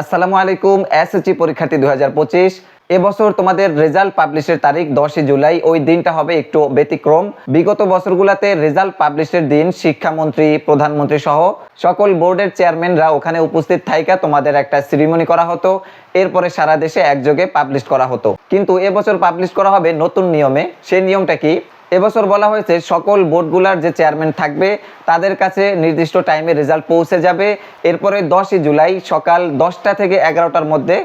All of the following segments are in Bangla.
আসসালামু আলাইকুম, এসএসসি পরীক্ষার্থী দুই হাজার পঁচিশ। এবছর তোমাদের রেজাল্ট পাবলিশের তারিখ দশই জুলাই। ওই দিনটা হবে একটু ব্যতিক্রম। বিগত বছরগুলোতে রেজাল্ট পাবলিশের দিন শিক্ষামন্ত্রী, প্রধানমন্ত্রী সহ সকল বোর্ডের চেয়ারম্যানরা ওখানে উপস্থিত থাইকা তোমাদের একটা সিরিমনি করা হতো। এরপরে সারা দেশে একযোগে পাবলিশ করা হতো। কিন্তু এবছর পাবলিশ করা হবে নতুন নিয়মে। সেই নিয়মটা কি? এবছর বলা হয়েছে সকল বোর্ডগুলার যে চেয়ারম্যান থাকবে, তাদের কাছে নির্দিষ্ট টাইমে রেজাল্ট পৌঁছে যাবে। এরপরে দশই জুলাই সকাল দশটা থেকে এগারোটার মধ্যে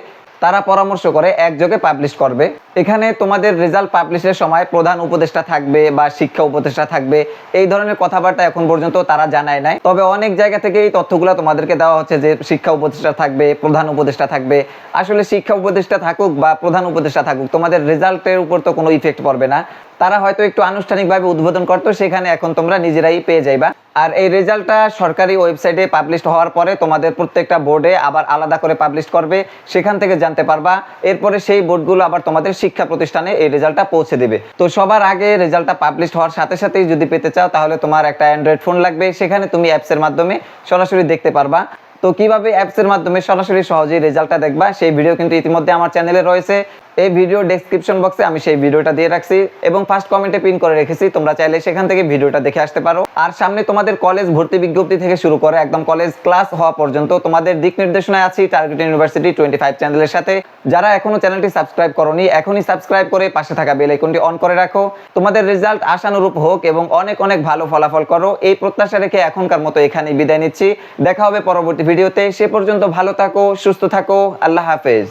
তারা পরামর্শ করে, একযোগে পাবলিশ করবে। এখানে তোমাদের রেজাল্ট পাবলিশের সময় প্রধান উপদেষ্টা থাকবে বা শিক্ষা উপদেষ্টা থাকবে। এই ধরনের কথাবার্তা এখন পর্যন্ত তারা জানায় নাই। তবে অনেক জায়গা থেকে এই তথ্যগুলো তোমাদেরকে দেওয়া হচ্ছে যে শিক্ষা উপদেষ্টা থাকবে, প্রধান উপদেষ্টা থাকবে। আসলে শিক্ষা উপদেষ্টা থাকুক বা প্রধান উপদেষ্টা থাকুক, তোমাদের রেজাল্টের উপর তো কোনো ইফেক্ট পড়বে না। তারা হয়তো একটু আনুষ্ঠানিকভাবে উদ্বোধন করতো, সেখানে এখন তোমরা নিজেরাই পেয়ে যাইবা। আর এই রেজাল্টটা সরকারি ওয়েবসাইটে পাবলিশ হওয়ার পরে তোমাদের প্রত্যেকটা বোর্ডে আবার আলাদা করে পাবলিশ করবে, সেখান থেকে জানতে পারবা। এরপরে সেই বোর্ডগুলো আবার তোমাদের শিক্ষা প্রতিষ্ঠানে এই রেজাল্টটা পৌঁছে দেবে। তো সবার আগে রেজাল্টটা পাবলিশ হওয়ার সাথে সাথেই যদি পেতে চাও, তাহলে তোমার একটা অ্যান্ড্রয়েড ফোন লাগবে। সেখানে তুমি অ্যাপসের মাধ্যমে সরাসরি দেখতে পারবা। তো কীভাবে অ্যাপসের মাধ্যমে সরাসরি সহজেই রেজাল্টটা দেখবা, সেই ভিডিও কিন্তু ইতিমধ্যে আমার চ্যানেলে রয়েছে। এই ভিডিও ডেসক্রিপশন বক্সে আমি সেই ভিডিওটা দিয়ে রাখছি এবং ফার্স্ট কমেন্টে পিন করে রেখেছি। তোমরা চাইলে সেখান থেকে ভিডিওটা দেখে আসতে পারো। আর সামনে তোমাদের কলেজ ভর্তি বিজ্ঞপ্তি থেকে শুরু করে একদম কলেজ ক্লাস হওয়া পর্যন্ত তোমাদের দিক নির্দেশনায় আছি টার্গেট ইউনিভার্সিটি টোয়েন্টি ফাইভ চ্যানেলের সাথে। যারা এখনও চ্যানেলটি সাবস্ক্রাইব করনি, এখনই সাবস্ক্রাইব করে পাশে থাকা বেল আইকনটি অন করে রাখো। তোমাদের রেজাল্ট আশানুরূপ হোক এবং অনেক অনেক ভালো ফলাফল করো। এই প্রত্যাশা রেখে এখনকার মতো এখানেই বিদায় নিচ্ছি। দেখা হবে পরবর্তী ভিডিওতে। সে পর্যন্ত ভালো থাকো, সুস্থ থাকো। আল্লাহ হাফেজ।